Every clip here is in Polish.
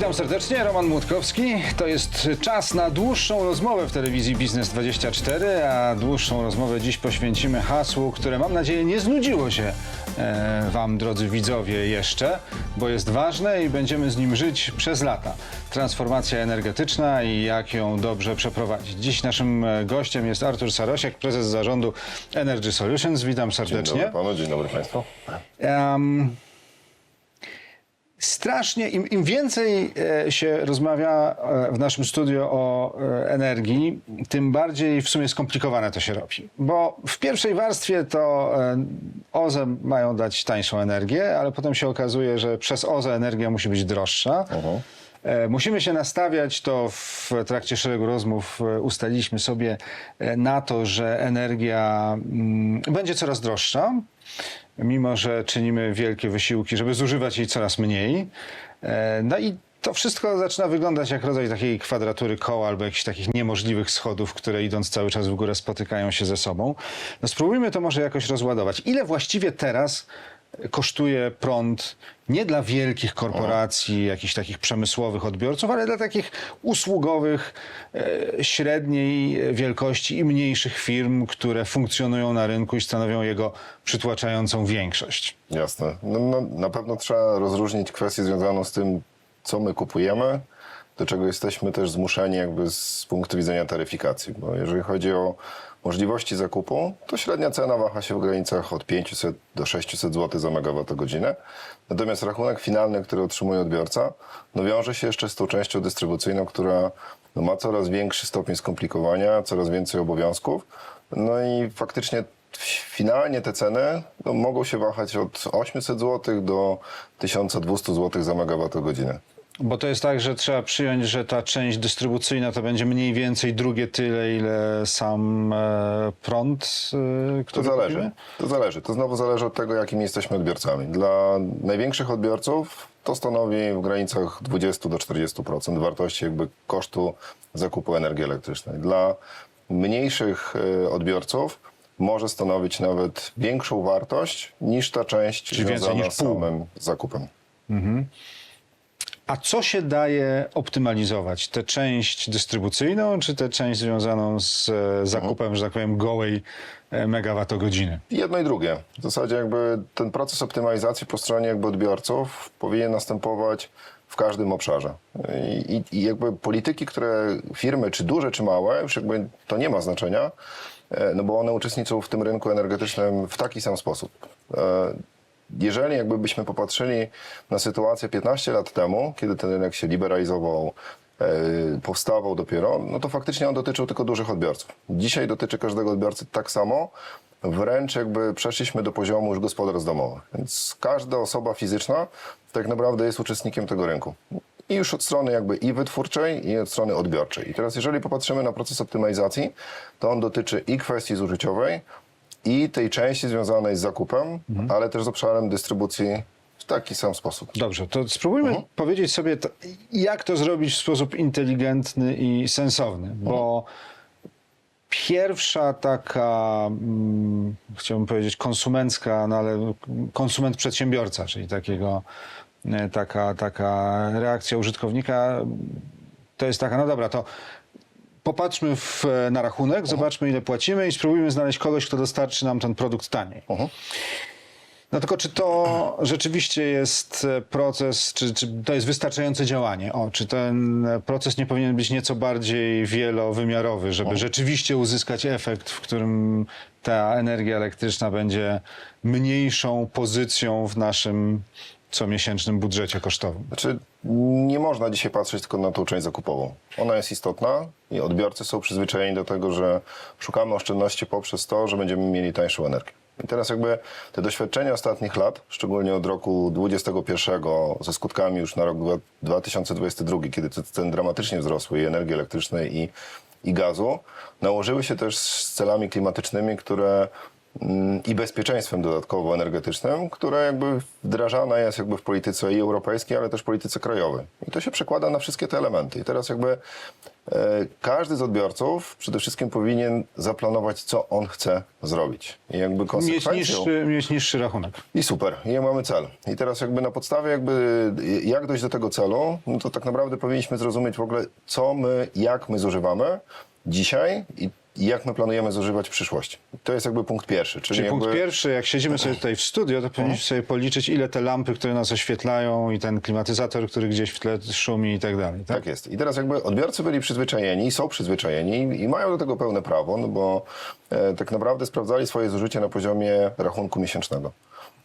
Witam serdecznie, Roman Młotkowski. To jest czas na dłuższą rozmowę w telewizji Biznes24, a dłuższą rozmowę dziś poświęcimy hasłu, które mam nadzieję nie znudziło się e, Wam, drodzy widzowie, jeszcze, bo jest ważne i będziemy z nim żyć przez lata. Transformacja energetyczna i jak ją dobrze przeprowadzić. Dziś naszym e, gościem jest Artur Sarosiak, prezes zarządu Energy Solutions. Witam Dzień serdecznie. dobry panu, dzień dobry państwu. Em, strasznie, im, im więcej e, się rozmawia e, w naszym studio o e, energii, tym bardziej w sumie skomplikowane to się robi. Bo w pierwszej warstwie to OZE mają dać tańszą energię, ale potem się okazuje, że przez OZE energia musi być droższa. E, Musimy się nastawiać, to w trakcie szeregu rozmów ustaliliśmy sobie na to, że energia mm, będzie coraz droższa, mimo że czynimy wielkie wysiłki, żeby zużywać jej coraz mniej. E, No i to wszystko zaczyna wyglądać jak rodzaj takiej kwadratury koła albo jakichś takich niemożliwych schodów, które idąc cały czas w górę spotykają się ze sobą. No spróbujmy to może jakoś rozładować. Ile właściwie teraz kosztuje prąd nie dla wielkich korporacji, jakichś takich przemysłowych odbiorców, ale dla takich usługowych, e, średniej wielkości i mniejszych firm, które funkcjonują na rynku i stanowią jego przytłaczającą większość. Jasne. No, no, na pewno trzeba rozróżnić kwestię związaną z tym, co my kupujemy, do czego jesteśmy też zmuszeni jakby z punktu widzenia taryfikacji. Bo jeżeli chodzi o możliwości zakupu, to średnia cena waha się w granicach od 500 do 600 zł za megawattogodzinę. Natomiast rachunek finalny, który otrzymuje odbiorca, no wiąże się jeszcze z tą częścią dystrybucyjną, która no, ma coraz większy stopień skomplikowania, coraz więcej obowiązków. No i faktycznie Finalnie te ceny no, mogą się wahać od 800 zł do 1200 zł za megawattogodzinę. Bo to jest tak, że trzeba przyjąć, że ta część dystrybucyjna to będzie mniej więcej drugie tyle, ile sam e, prąd, e, To który zależy. kupimy? To zależy. To znowu zależy od tego, jakimi jesteśmy odbiorcami. Dla największych odbiorców to stanowi w granicach 20 do 40% wartości jakby kosztu zakupu energii elektrycznej. Dla mniejszych e, odbiorców może stanowić nawet większą wartość niż ta część Czyli więcej związana niż z pół. samym zakupem. A co się daje optymalizować? Tę część dystrybucyjną, czy tę część związaną z e, zakupem, że tak powiem, gołej e, megawattogodziny? Jedno i drugie. W zasadzie jakby ten proces optymalizacji po stronie jakby odbiorców powinien następować w każdym obszarze. I, i- jakby polityki, które firmy, czy duże, czy małe, już jakby to nie ma znaczenia, e, no bo one uczestniczą w tym rynku energetycznym w taki sam sposób. Jeżeli jakby byśmy popatrzyli na sytuację 15 lat temu, kiedy ten rynek się liberalizował, e, powstawał dopiero, no to faktycznie on dotyczył tylko dużych odbiorców. Dzisiaj dotyczy każdego odbiorcy tak samo, wręcz jakby przeszliśmy do poziomu już gospodarstw domowych. Więc każda osoba fizyczna tak naprawdę jest uczestnikiem tego rynku. I już od strony jakby i wytwórczej, i od strony odbiorczej. I teraz jeżeli popatrzymy na proces optymalizacji, to on dotyczy i kwestii zużyciowej, i tej części związanej z zakupem, ale też z obszarem dystrybucji w taki sam sposób. Dobrze, to spróbujmy Mhm. powiedzieć sobie, to, jak to zrobić w sposób inteligentny i sensowny, bo pierwsza taka, mm, chciałbym powiedzieć konsumencka, no ale konsument przedsiębiorca, czyli takiego, e, taka, taka reakcja użytkownika, to jest taka, no dobra, to popatrzmy w, na rachunek, zobaczmy ile płacimy i spróbujmy znaleźć kogoś, kto dostarczy nam ten produkt taniej. No tylko czy to rzeczywiście jest e, proces, czy, czy to jest wystarczające działanie? O, czy ten e, proces nie powinien być nieco bardziej wielowymiarowy, żeby rzeczywiście uzyskać efekt, w którym ta energia elektryczna będzie mniejszą pozycją w naszym comiesięcznym budżecie kosztowym? Znaczy, nie można dzisiaj patrzeć tylko na tą część zakupową. Ona jest istotna i odbiorcy są przyzwyczajeni do tego, że szukamy oszczędności poprzez to, że będziemy mieli tańszą energię. I teraz jakby te doświadczenia ostatnich lat, szczególnie od roku 2021 ze skutkami już na rok dwa- 2022, kiedy te ceny dramatycznie wzrosły i energii elektrycznej i, i gazu, nałożyły się też z celami klimatycznymi, które i bezpieczeństwem dodatkowo energetycznym, które jakby wdrażane jest jakby w polityce i europejskiej, ale też w polityce krajowej. I to się przekłada na wszystkie te elementy. I teraz jakby e, każdy z odbiorców przede wszystkim powinien zaplanować, co on chce zrobić. I jakby Mieć konsekwencją... niższy, mieć niższy rachunek. I super, i mamy cel. I teraz jakby na podstawie jakby jak dojść do tego celu, no to tak naprawdę powinniśmy zrozumieć w ogóle, co my, jak my zużywamy dzisiaj i i jak my planujemy zużywać w przyszłości. To jest jakby punkt pierwszy. Czyli, Czyli jakby... punkt pierwszy, jak siedzimy sobie tutaj w studio, to powinniśmy sobie policzyć, ile te lampy, które nas oświetlają i ten klimatyzator, który gdzieś w tle szumi i tak dalej. Tak? Tak jest. I teraz jakby odbiorcy byli przyzwyczajeni, są przyzwyczajeni i mają do tego pełne prawo, no bo e, tak naprawdę sprawdzali swoje zużycie na poziomie rachunku miesięcznego.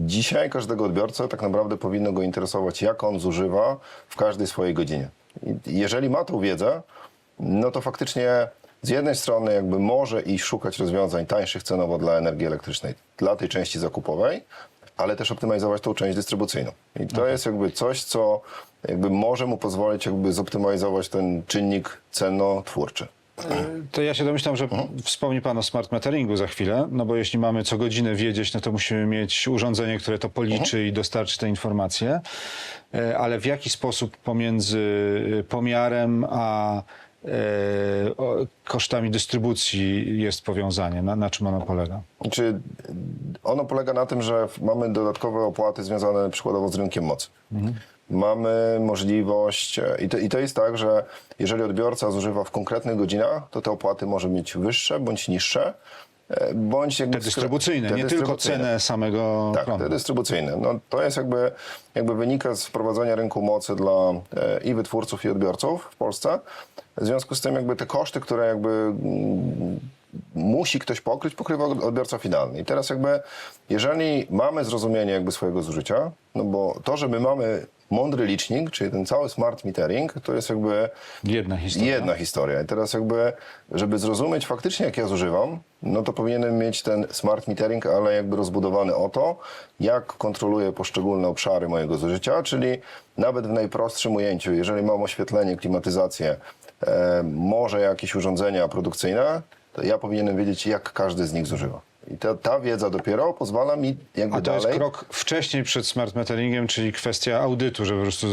Dzisiaj każdego odbiorcę tak naprawdę powinno go interesować, jak on zużywa w każdej swojej godzinie. I jeżeli ma tą wiedzę, no to faktycznie z jednej strony jakby może iść szukać rozwiązań tańszych cenowo dla energii elektrycznej, dla tej części zakupowej, ale też optymalizować tą część dystrybucyjną. I to jest jakby coś, co jakby może mu pozwolić jakby zoptymalizować ten czynnik cenotwórczy. To ja się domyślam, że Mhm. wspomni Pan o smart meteringu za chwilę, no bo jeśli mamy co godzinę wiedzieć, no to musimy mieć urządzenie, które to policzy Mhm. i dostarczy te informacje. E, Ale w jaki sposób pomiędzy e, pomiarem a e, o, kosztami dystrybucji jest powiązanie? Na, na czym ono polega? Czy ono polega na tym, że mamy dodatkowe opłaty związane przykładowo z rynkiem mocy. Mamy możliwość, e, i to, i to jest tak, że jeżeli odbiorca zużywa w konkretnych godzinach, to te opłaty może mieć wyższe bądź niższe, e, bądź jakby Te dystrybucyjne, te nie tylko dystrybucyjne. cenę samego Tak, prądu. te dystrybucyjne. No, to jest jakby, jakby wynika z wprowadzenia rynku mocy dla e, i wytwórców, i odbiorców w Polsce. W związku z tym jakby te koszty, które jakby mm, musi ktoś pokryć, pokrywa odbiorca finalny. I teraz jakby, jeżeli mamy zrozumienie jakby swojego zużycia, no bo to, że my mamy mądry licznik, czyli ten cały smart metering, to jest jakby Jedna historia. Jedna historia. I teraz jakby, żeby zrozumieć faktycznie, jak ja zużywam, no to powinienem mieć ten smart metering, ale jakby rozbudowany o to, jak kontroluję poszczególne obszary mojego zużycia, czyli nawet w najprostszym ujęciu, jeżeli mam oświetlenie, klimatyzację, e, może jakieś urządzenia produkcyjne, to ja powinienem wiedzieć, jak każdy z nich zużywa. I ta, ta wiedza dopiero pozwala mi jakby A to dalej... jest krok wcześniej przed smart meteringiem, czyli kwestia audytu, żeby po prostu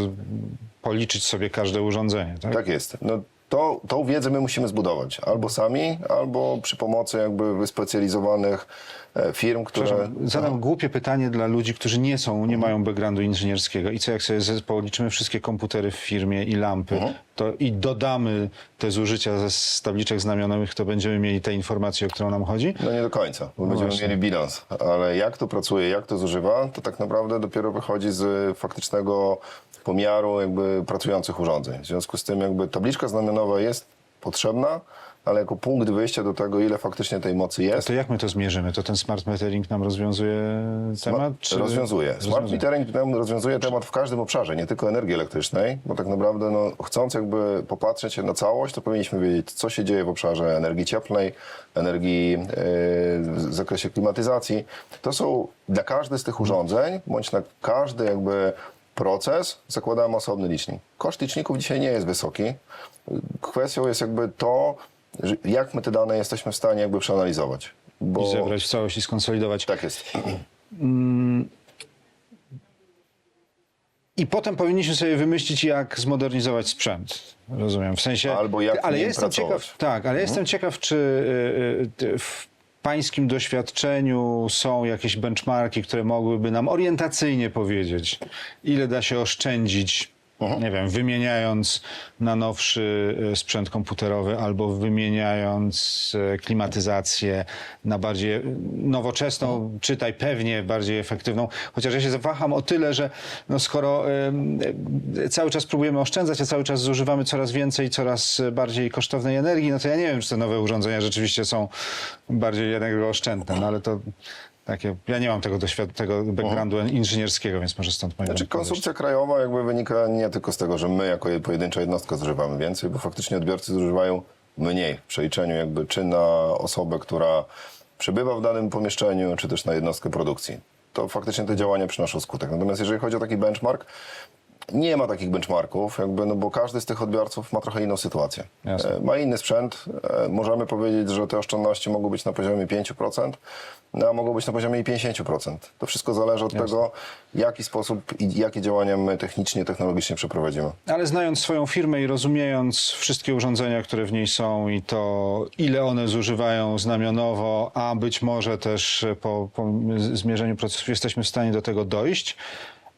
policzyć sobie każde urządzenie. Tak? Tak jest. No, to, tą wiedzę my musimy zbudować. Albo sami, albo przy pomocy jakby wyspecjalizowanych e, firm, które... Zadam głupie pytanie dla ludzi, którzy nie są, nie mają backgroundu inżynierskiego. I co jak sobie ze- policzymy wszystkie komputery w firmie i lampy, Mhm. To i dodamy te zużycia ze z tabliczek znamionowych, to będziemy mieli te informacje, o którą nam chodzi? No nie do końca, bo będziemy właśnie. mieli bilans. Ale jak to pracuje, jak to zużywa, to tak naprawdę dopiero wychodzi z faktycznego pomiaru jakby pracujących urządzeń. W związku z tym jakby tabliczka znamionowa jest potrzebna, ale jako punkt wyjścia do tego, ile faktycznie tej mocy jest, To jak my to zmierzymy? To ten smart metering nam rozwiązuje temat? Czy... Rozwiązuje. Smart Rozwiązuje. metering nam rozwiązuje temat w każdym obszarze, nie tylko energii elektrycznej, bo tak naprawdę no, chcąc jakby popatrzeć na całość, to powinniśmy wiedzieć, co się dzieje w obszarze energii cieplnej, energii yy, w zakresie klimatyzacji. To są dla każdy z tych urządzeń, bądź na każdy jakby proces zakładamy osobny licznik. Koszt liczników dzisiaj nie jest wysoki. Kwestią jest jakby to, jak my te dane jesteśmy w stanie jakby przeanalizować. Bo... I zebrać w całość i skonsolidować. Tak jest. I potem powinniśmy sobie wymyślić, jak zmodernizować sprzęt. Rozumiem. W sensie. Albo jak ale ja jestem pracować. ciekaw. Tak, ale jestem ciekaw, czy y, y, w pańskim doświadczeniu są jakieś benchmarki, które mogłyby nam orientacyjnie powiedzieć, ile da się oszczędzić. Nie wiem, wymieniając na nowszy y, sprzęt komputerowy albo wymieniając y, klimatyzację na bardziej nowoczesną, czytaj pewnie bardziej efektywną. Chociaż ja się zawaham o tyle, że no skoro y, cały czas próbujemy oszczędzać, a cały czas zużywamy coraz więcej, coraz bardziej kosztownej energii, no to ja nie wiem, czy te nowe urządzenia rzeczywiście są bardziej energooszczędne, no ale to takie, ja nie mam tego doświadczenia, tego backgroundu inżynierskiego, więc może stąd moja Znaczy konsumpcja krajowa jakby wynika nie tylko z tego, że my jako pojedyncza jednostka zużywamy więcej, bo faktycznie odbiorcy zużywają mniej w przeliczeniu jakby czy na osobę, która przebywa w danym pomieszczeniu, czy też na jednostkę produkcji. To faktycznie te działania przynoszą skutek. Natomiast jeżeli chodzi o taki benchmark, Nie ma takich benchmarków, jakby, no bo każdy z tych odbiorców ma trochę inną sytuację. Jasne. E, Ma inny sprzęt. E, Możemy powiedzieć, że te oszczędności mogą być na poziomie 5%, no, a mogą być na poziomie i 50%. To wszystko zależy od tego, w jaki sposób i jakie działania my technicznie, technologicznie przeprowadzimy. Ale znając swoją firmę i rozumiejąc wszystkie urządzenia, które w niej są i to, ile one zużywają znamionowo, a być może też po, po zmierzeniu procesu jesteśmy w stanie do tego dojść.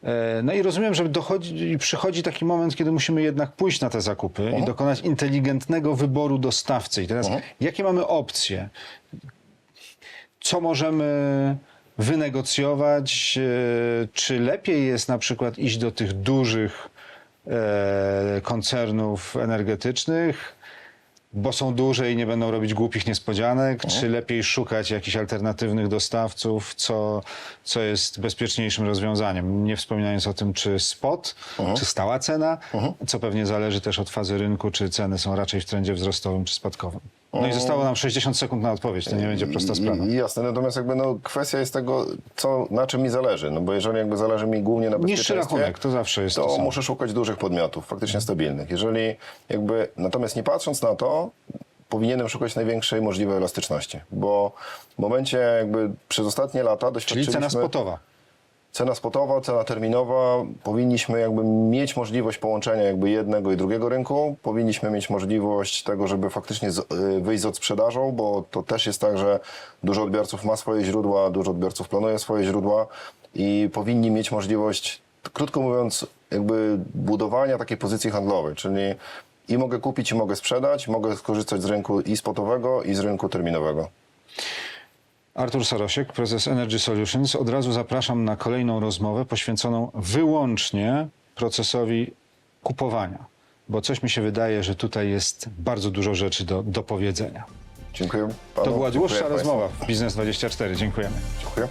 E, No i rozumiem, że dochodzi przychodzi taki moment, kiedy musimy jednak pójść na te zakupy i dokonać inteligentnego wyboru dostawcy. I teraz, jakie mamy opcje? co możemy wynegocjować, e, czy lepiej jest na przykład iść do tych dużych e, koncernów energetycznych, bo są duże i nie będą robić głupich niespodzianek, czy lepiej szukać jakichś alternatywnych dostawców, co, co jest bezpieczniejszym rozwiązaniem, nie wspominając o tym, czy spot, czy stała cena, co pewnie zależy też od fazy rynku, czy ceny są raczej w trendzie wzrostowym, czy spadkowym. No i zostało nam 60 sekund na odpowiedź, to nie będzie prosta sprawa. I, jasne, natomiast jakby no, kwestia jest tego, co, na czym mi zależy. No bo jeżeli jakby zależy mi głównie na Niższy bezpieczeństwie, rachunek, to zawsze jest to to samo. muszę szukać dużych podmiotów, faktycznie stabilnych. Jeżeli jakby, natomiast nie patrząc na to, powinienem szukać największej możliwej elastyczności, bo w momencie jakby przez ostatnie lata Czyli doświadczyliśmy... cena spotowa. Cena spotowa, cena terminowa, powinniśmy jakby mieć możliwość połączenia jakby jednego i drugiego rynku. Powinniśmy mieć możliwość tego, żeby faktycznie z, y, wyjść z odsprzedażą, bo to też jest tak, że dużo odbiorców ma swoje źródła, dużo odbiorców planuje swoje źródła i powinni mieć możliwość, krótko mówiąc, jakby budowania takiej pozycji handlowej, czyli i mogę kupić, i mogę sprzedać, mogę skorzystać z rynku i spotowego, i z rynku terminowego. Artur Sarosiek, prezes Energy Solutions. Od razu zapraszam na kolejną rozmowę poświęconą wyłącznie procesowi kupowania, bo coś mi się wydaje, że tutaj jest bardzo dużo rzeczy do, do powiedzenia. Dziękuję panu. To była dziękuję dłuższa państwu. rozmowa w Biznes 24. Dziękujemy. Dziękuję.